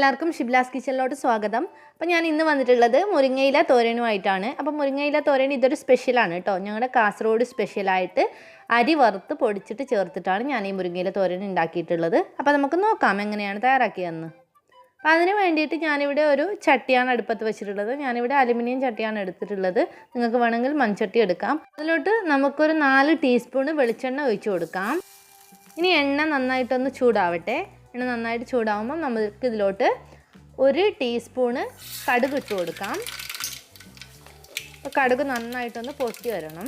എല്ലാവർക്കും ഷിബ്ലാസ് കിച്ചണിലോട്ട് സ്വാഗതം. അപ്പോൾ ഞാൻ ഇന്ന് വന്നിട്ടുള്ളത് മുരിങ്ങയില തോരനുമായിട്ടാണ്. അപ്പോൾ മുരിങ്ങയില തോരൻ ഇതൊരു സ്പെഷ്യലാണ് കേട്ടോ ഞങ്ങളുടെ കാസർഗോഡ് സ്പെഷ്യലായിട്ട് അരി വറുത്ത് പൊടിച്ചിട്ട് ചേർത്തിട്ടാണ് ഞാൻ ഈ മുരിങ്ങയില തോരൻ ഉണ്ടാക്കിയിട്ടുള്ളത്. അപ്പോൾ നമുക്ക് നോക്കാം എങ്ങനെയാണ് തയ്യാറാക്കിയതെന്ന്. അപ്പോൾ അതിന് വേണ്ടിയിട്ട് ഞാനിവിടെ ഒരു ചട്ടിയാണ് അടുപ്പത്ത് വെച്ചിട്ടുള്ളത്. ഞാനിവിടെ അലുമിനിയം ചട്ടിയാണ് എടുത്തിട്ടുള്ളത്. നിങ്ങൾക്ക് വേണമെങ്കിൽ മൺചട്ടി എടുക്കാം. അതിലോട്ട് നമുക്കൊരു നാല് ടീസ്പൂണ് വെളിച്ചെണ്ണ ഒഴിച്ചു കൊടുക്കാം. ഇനി എണ്ണ നന്നായിട്ടൊന്ന് ചൂടാവട്ടെ. എണ്ണ നന്നായിട്ട് ചൂടാവുമ്പോൾ നമുക്ക് ഇതിലോട്ട് ഒരു ടീസ്പൂണ് കടുക് ഇട്ട് കൊടുക്കാം. കടുക് നന്നായിട്ടൊന്ന് പൊട്ടി വരണം.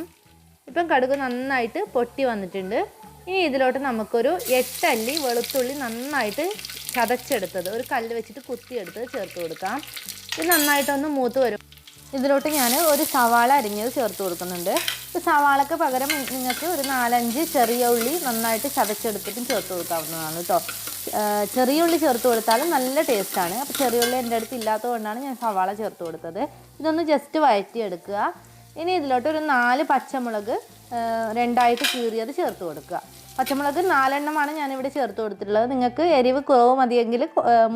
ഇപ്പം കടുക് നന്നായിട്ട് പൊട്ടി വന്നിട്ടുണ്ട്. ഇനി ഇതിലോട്ട് നമുക്കൊരു എട്ടല്ലി വെളുത്തുള്ളി നന്നായിട്ട് ചതച്ചെടുത്തത് ഒരു കല്ല് വെച്ചിട്ട് കുത്തിയെടുത്ത് ചേർത്ത് കൊടുക്കാം. ഇത് നന്നായിട്ടൊന്ന് മൂത്ത് വരും. ഇതിലോട്ട് ഞാൻ ഒരു സവാള അരിഞ്ഞത് ചേർത്ത് കൊടുക്കുന്നുണ്ട്. സവാളക്ക് പകരം നിങ്ങൾക്ക് ഒരു നാലഞ്ച് ചെറിയ ഉള്ളി നന്നായിട്ട് ചതച്ചെടുത്തിട്ടും ചേർത്ത് കൊടുക്കാവുന്നതാണ് കേട്ടോ. ചെറിയ ഉള്ളി ചേർത്ത് കൊടുത്താലും നല്ല ടേസ്റ്റാണ് അപ്പോൾ ചെറിയ ഉള്ളി എന്റെ അടുത്ത് ഇല്ലാത്തതുകൊണ്ടാണ് ഞാൻ സവാള ചേർത്ത് കൊടുത്തത്. ഇതൊന്ന് ജസ്റ്റ് വഴറ്റിയെടുക്കുക. ഇനി ഇതിലോട്ട് ഒരു നാല് പച്ചമുളക് രണ്ടായിട്ട് കീറിയത് ചേർത്ത് കൊടുക്കുക. പച്ചമുളക് നാലെണ്ണമാണ് ഞാനിവിടെ ചേർത്ത് കൊടുത്തിട്ടുള്ളത്. നിങ്ങൾക്ക് എരിവ് കുറവ് മതിയെങ്കിൽ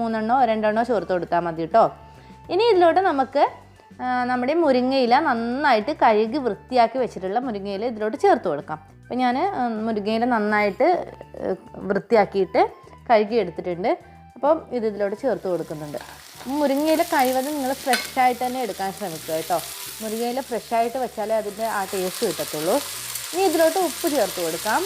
മൂന്നെണ്ണോ രണ്ടെണ്ണോ ചേർത്ത് കൊടുത്താൽ മതി കേട്ടോ. ഇനി ഇതിലോട്ട് നമുക്ക് നമ്മുടെ മുരിങ്ങയില നന്നായിട്ട് കഴുകി വൃത്തിയാക്കി വെച്ചിട്ടുള്ള മുരിങ്ങയില ഇതിലോട്ട് ചേർത്ത് കൊടുക്കാം. അപ്പോൾ ഞാൻ മുരിങ്ങയില നന്നായിട്ട് വൃത്തിയാക്കിയിട്ട് കഴുകി എടുത്തിട്ടുണ്ട്. അപ്പം ഇത് ഇതിലോട്ട് ചേർത്ത് കൊടുക്കുന്നുണ്ട്. മുരിങ്ങയില കഴിവതും നിങ്ങൾ ഫ്രഷായിട്ട് തന്നെ എടുക്കാൻ ശ്രമിക്കുക കേട്ടോ. മുരിങ്ങയില ഫ്രഷായിട്ട് വെച്ചാലേ അതിന്റെ ആ ടേസ്റ്റ് കിട്ടത്തുള്ളൂ. ഇനി ഇതിലോട്ട് ഉപ്പ് ചേർത്ത് കൊടുക്കാം.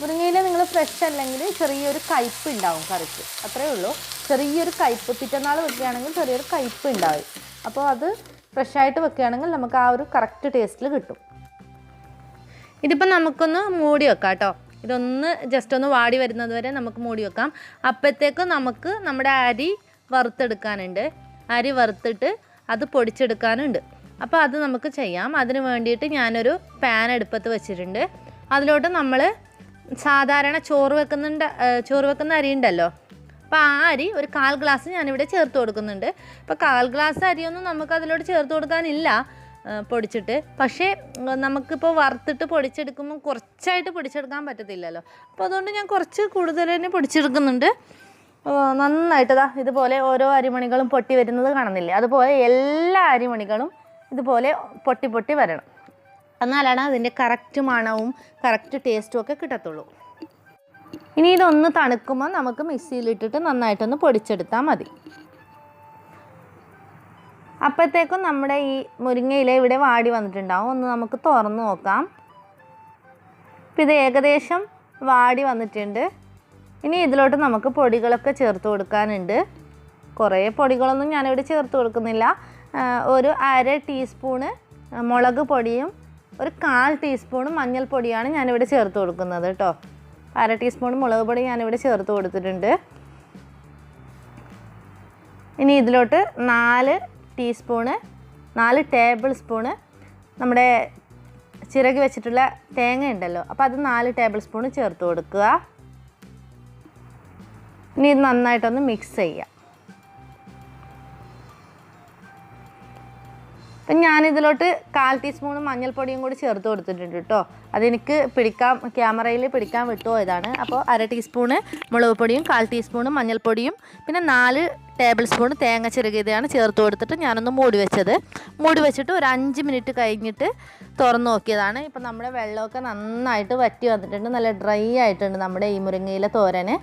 മുരിങ്ങയില നിങ്ങൾ ഫ്രഷ് അല്ലെങ്കിൽ ചെറിയൊരു കയ്പ്പ് ഉണ്ടാവും കറിക്ക്. അത്രയേ ഉള്ളൂ. ചെറിയൊരു കയ്പ്പ് പിറ്റന്നാൾ വെക്കുകയാണെങ്കിൽ ചെറിയൊരു കയ്പ്പ് ഉണ്ടാവും. അപ്പോൾ അത് ഫ്രഷായിട്ട് വെക്കുകയാണെങ്കിൽ നമുക്ക് ആ ഒരു കറക്റ്റ് ടേസ്റ്റിൽ കിട്ടും. ഇതിപ്പോൾ നമുക്കൊന്ന് മൂടി വെക്കാം കേട്ടോ ഇതൊന്ന് ജസ്റ്റ് ഒന്ന് വാടി വരുന്നത് വരെ നമുക്ക് മൂടി വെക്കാം. അപ്പോഴത്തേക്കും നമുക്ക് നമ്മുടെ അരി വറുത്തെടുക്കാനുണ്ട്. അരി വറുത്തിട്ട് അത് പൊടിച്ചെടുക്കാനുണ്ട്. അപ്പോൾ അത് നമുക്ക് ചെയ്യാം. അതിന് വേണ്ടിയിട്ട് ഞാനൊരു പാൻ എടുപ്പത്ത് വെച്ചിട്ടുണ്ട്. അതിലോട്ട് നമ്മൾ സാധാരണ ചോറ് വെക്കുന്നുണ്ട് ചോറ് വെക്കുന്ന അരി ഉണ്ടല്ലോ അപ്പോൾ ആ അരി ഒരു കാൽ ഗ്ലാസ് ഞാനിവിടെ ചേർത്ത് കൊടുക്കുന്നുണ്ട്. അപ്പോൾ കാൽ ഗ്ലാസ് അരിയൊന്നും നമുക്ക് അതിലോട്ട് ചേർത്ത് കൊടുക്കാനില്ല പൊടിച്ചിട്ട്. പക്ഷേ നമുക്കിപ്പോൾ വറുത്തിട്ട് പൊടിച്ചെടുക്കുമ്പോൾ കുറച്ചായിട്ട് പൊടിച്ചെടുക്കാൻ പറ്റത്തില്ലല്ലോ. അപ്പോൾ അതുകൊണ്ട് ഞാൻ കുറച്ച് കൂടുതൽ തന്നെ പൊടിച്ചെടുക്കുന്നുണ്ട്. നന്നായിട്ടതാ ഇതുപോലെ ഓരോ അരിമണികളും പൊട്ടി വരുന്നത് കാണുന്നില്ലേ? അതുപോലെ എല്ലാ അരിമണികളും ഇതുപോലെ പൊട്ടി പൊട്ടി വരണം. എന്നാലാണ് അതിന്റെ കറക്റ്റ് മണവും കറക്റ്റ് ടേസ്റ്റും ഒക്കെ കിട്ടത്തുള്ളൂ. ഇനി ഇതൊന്ന് തണുക്കുമ്പോൾ നമുക്ക് മിക്സിയിലിട്ടിട്ട് നന്നായിട്ടൊന്ന് പൊടിച്ചെടുത്താൽ മതി. അപ്പോഴത്തേക്കും നമ്മുടെ ഈ മുരിങ്ങയില ഇവിടെ വാടി വന്നിട്ടുണ്ടാവും. ഒന്ന് നമുക്ക് തുറന്ന് നോക്കാം. ഇപ്പം ഇത് ഏകദേശം വാടി വന്നിട്ടുണ്ട്. ഇനി ഇതിലോട്ട് നമുക്ക് പൊടികളൊക്കെ ചേർത്ത് കൊടുക്കാനുണ്ട്. കുറേ പൊടികളൊന്നും ഞാനിവിടെ ചേർത്ത് കൊടുക്കുന്നില്ല. ഒരു അര ടീസ്പൂണ് മുളക് പൊടിയും ഒരു കാൽ ടീസ്പൂണ് മഞ്ഞൾപ്പൊടിയാണ് ഞാനിവിടെ ചേർത്ത് കൊടുക്കുന്നത് കേട്ടോ. അര ടീസ്പൂൺ മുളക് പൊടി ഞാനിവിടെ ചേർത്ത് കൊടുത്തിട്ടുണ്ട്. ഇനി ഇതിലോട്ട് നാല് ടീസ്പൂണ് നാല് ടേബിൾ സ്പൂണ് നമ്മുടെ ചിറകി വെച്ചിട്ടുള്ള തേങ്ങ ഉണ്ടല്ലോ. അപ്പോൾ അത് നാല് ടേബിൾ സ്പൂൺ ചേർത്ത് കൊടുക്കുക. ഇനി ഇത് നന്നായിട്ടൊന്ന് മിക്സ് ചെയ്യുക അപ്പം ഞാനിതിലോട്ട് കാൽ ടീസ്പൂൺ മഞ്ഞൾപ്പൊടിയും കൂടി ചേർത്ത് കൊടുത്തിട്ടുണ്ട് കേട്ടോ. അതെനിക്ക് പിടിക്കാൻ ക്യാമറയിൽ പിടിക്കാൻ വിട്ടുപോയതാണ് അപ്പോൾ അര ടീസ്പൂണ് മുളക് പൊടിയും കാൽ ടീസ്പൂണ് മഞ്ഞൾപ്പൊടിയും പിന്നെ നാല് ടേബിൾ സ്പൂൺ തേങ്ങ ചിരകിയതാണ് ചേർത്ത് കൊടുത്തിട്ട് ഞാനൊന്ന് മൂടി വെച്ചത്. മൂടി വെച്ചിട്ട് ഒരു അഞ്ച് മിനിറ്റ് കഴിഞ്ഞിട്ട് തുറന്ന് നോക്കിയതാണ്. ഇപ്പം നമ്മുടെ വെള്ളമൊക്കെ നന്നായിട്ട് വറ്റി വന്നിട്ടുണ്ട്. നല്ല ഡ്രൈ ആയിട്ടുണ്ട് നമ്മുടെ ഈ മുരിങ്ങയിലെ തോരന്.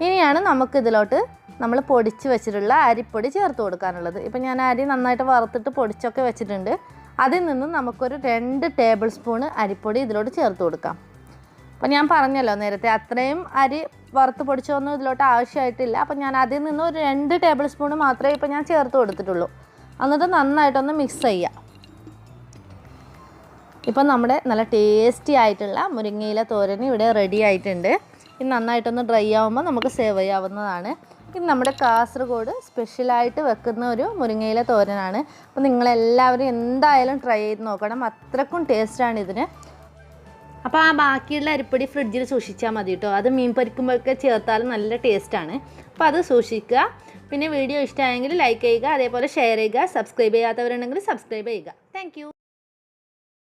ഇനിയാണ് നമുക്കിതിലോട്ട് നമ്മൾ പൊടിച്ച് വെച്ചിട്ടുള്ള അരിപ്പൊടി ചേർത്ത് കൊടുക്കാനുള്ളത്. ഇപ്പം ഞാൻ അരി നന്നായിട്ട് വറുത്തിട്ട് പൊടിച്ചൊക്കെ വെച്ചിട്ടുണ്ട്. അതിൽ നിന്ന് നമുക്കൊരു രണ്ട് ടേബിൾ സ്പൂണ് അരിപ്പൊടി ഇതിലോട്ട് ചേർത്ത് കൊടുക്കാം. അപ്പം ഞാൻ പറഞ്ഞല്ലോ നേരത്തെ അത്രയും അരി വറുത്ത് പൊടിച്ചൊന്നും ഇതിലോട്ട് ആവശ്യമായിട്ടില്ല. അപ്പം ഞാൻ അതിൽ നിന്ന് ഒരു രണ്ട് ടേബിൾ സ്പൂൺ മാത്രമേ ഇപ്പം ഞാൻ ചേർത്ത് കൊടുത്തിട്ടുള്ളൂ. എന്നിട്ട് നന്നായിട്ടൊന്ന് മിക്സ് ചെയ്യാം ഇപ്പം നമ്മുടെ നല്ല ടേസ്റ്റി ആയിട്ടുള്ള മുരിങ്ങയില തോരൻ ഇവിടെ റെഡി ആയിട്ടുണ്ട്. ഇത് നന്നായിട്ടൊന്ന് ഡ്രൈ ആവുമ്പോൾ നമുക്ക് സേവ് ചെയ്യാവുന്നതാണ്. ഇത് നമ്മുടെ കാസർഗോഡ് സ്പെഷ്യലായിട്ട് വെക്കുന്ന ഒരു മുരിങ്ങയില തോരനാണ്. അപ്പോൾ നിങ്ങളെല്ലാവരും എന്തായാലും ട്രൈ ചെയ്ത് നോക്കണം. അത്രക്കും ടേസ്റ്റാണ് ഇതിന്. അപ്പോൾ ആ ബാക്കിയുള്ള അരിപ്പൊടി ഫ്രിഡ്ജിൽ സൂക്ഷിച്ചാൽ മതി കേട്ടോ. അത് മീൻ പൊരിക്കുമ്പോഴൊക്കെ ചേർത്താൽ നല്ല ടേസ്റ്റാണ് അപ്പോൾ അത് സൂക്ഷിക്കുക. പിന്നെ വീഡിയോ ഇഷ്ടമായെങ്കിൽ ലൈക്ക് ചെയ്യുക അതേപോലെ ഷെയർ ചെയ്യുക സബ്സ്ക്രൈബ് ചെയ്യാത്തവരുണ്ടെങ്കിൽ സബ്സ്ക്രൈബ് ചെയ്യുക. താങ്ക്